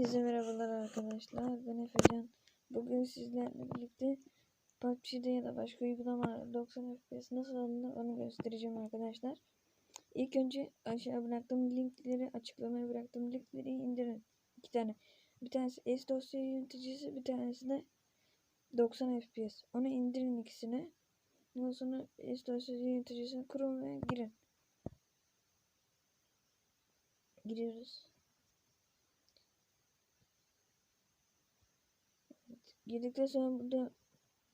Hepinize merhabalar arkadaşlar. Ben Efecan. Bugün sizlerle birlikte PUBG'de ya da başka uygulamalarda 90 FPS nasıl alınır onu göstereceğim arkadaşlar. İlk önce aşağı bıraktığım linkleri, açıklamaya bıraktığım linkleri indirin. İki tane. Bir tanesi S dosya yöneticisi, bir tanesi de 90 FPS. Onu indirin ikisini. Ondan sonra S dosya yöneticisini kurun ve girin. Giriyoruz. Girdikten sonra burada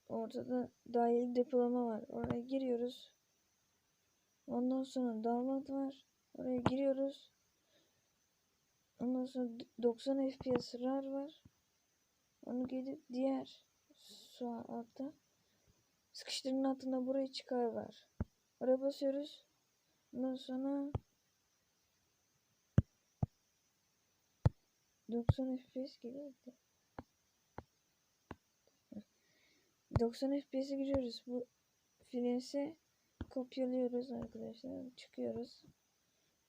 ortada dahil depolama var. Oraya giriyoruz. Ondan sonra download var. Oraya giriyoruz. Ondan sonra 90 FPS RAR var. Onu gidip diğer sağ altta sıkıştırın altında buraya çıkar var. Oraya basıyoruz. Ondan sonra 90 FPS geliyor. 90 FPS'e giriyoruz. Bu filesi kopyalıyoruz arkadaşlar. Çıkıyoruz.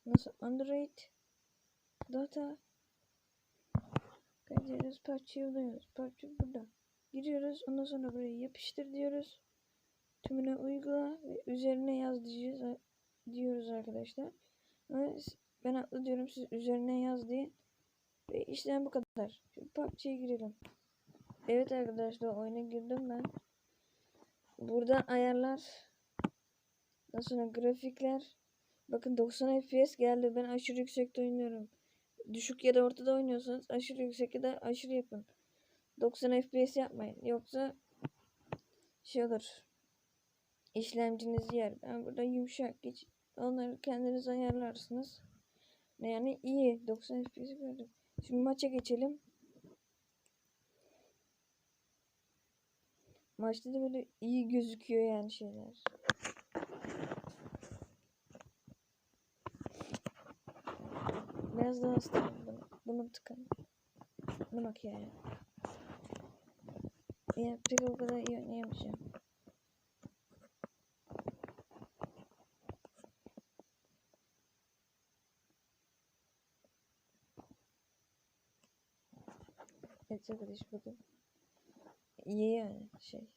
Nasıl Android data kaydediyoruz. PUBG'yi buluyoruz. PUBG burada. Giriyoruz. Ondan sonra buraya yapıştır diyoruz. Tümüne uygula ve üzerine yaz diyeceğiz, diyoruz arkadaşlar. Ben atlı diyorum siz üzerine yaz diye. Ve işlem bu kadar. Şimdi PUBG'ye girelim. Evet arkadaşlar oyuna girdim ben. Burada ayarlar. Nasıl grafikler. Bakın 90 FPS geldi. Ben aşırı yüksekte oynuyorum. Düşük ya da ortada oynuyorsanız aşırı yüksek ya aşırı yapın. 90 FPS yapmayın. Yoksa şey olur. İşlemciniz yer. Ben burada yumuşak geç. Onları kendiniz ayarlarsınız. Yani iyi. 90 FPS gördüm. Şimdi maça geçelim. Maçta da böyle iyi gözüküyor yani şeyler. Biraz daha ısıtalım bunu. Bunu tıkalım. Bunu bak ya. Ya pek o kadar iyi oynayamayacağım. Evet arkadaş bakın iyi yani şey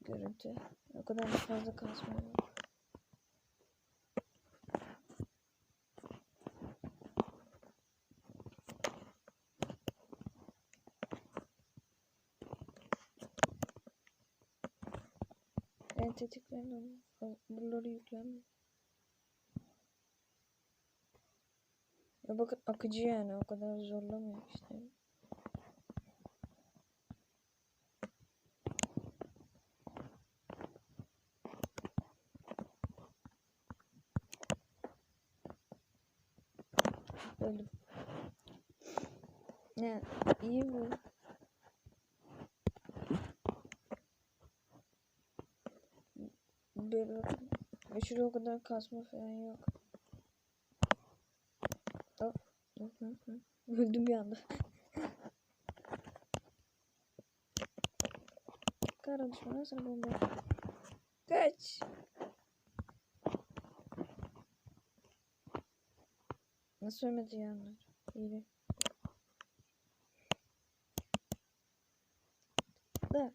görüntü o kadar da fazla kasmıyor. Ben tetiklerim buraları yüklenmiyor. Ya bakın akıcı yani o kadar zorlamıyor işte. Öldüm. Ne? iyi bu. Böyle bakın. Aşırı o kadar kasma falan yok. Oh. Öldüm bir anda. Kara düşman sana bomba. Kaç. Nasıl ölmedi ya onlar? İyi. Da.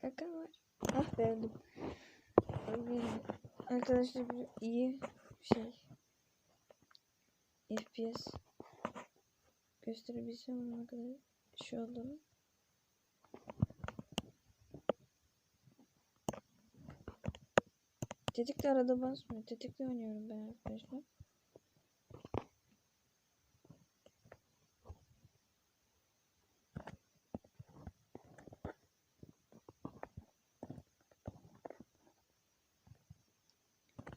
Kaka var. Ah verdim. Arkadaşlar bir iyi şey. FPS gösterebilsem ona kadar şey oldu mu? Tetikle arada basmıyor. Tetikle oynuyorum ben arkadaşlar.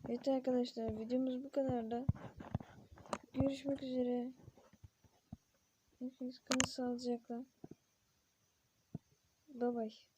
Evet arkadaşlar videomuz bu kadar da. Görüşmek üzere. Hepiniz kalın sağlıcakla. Bye bye.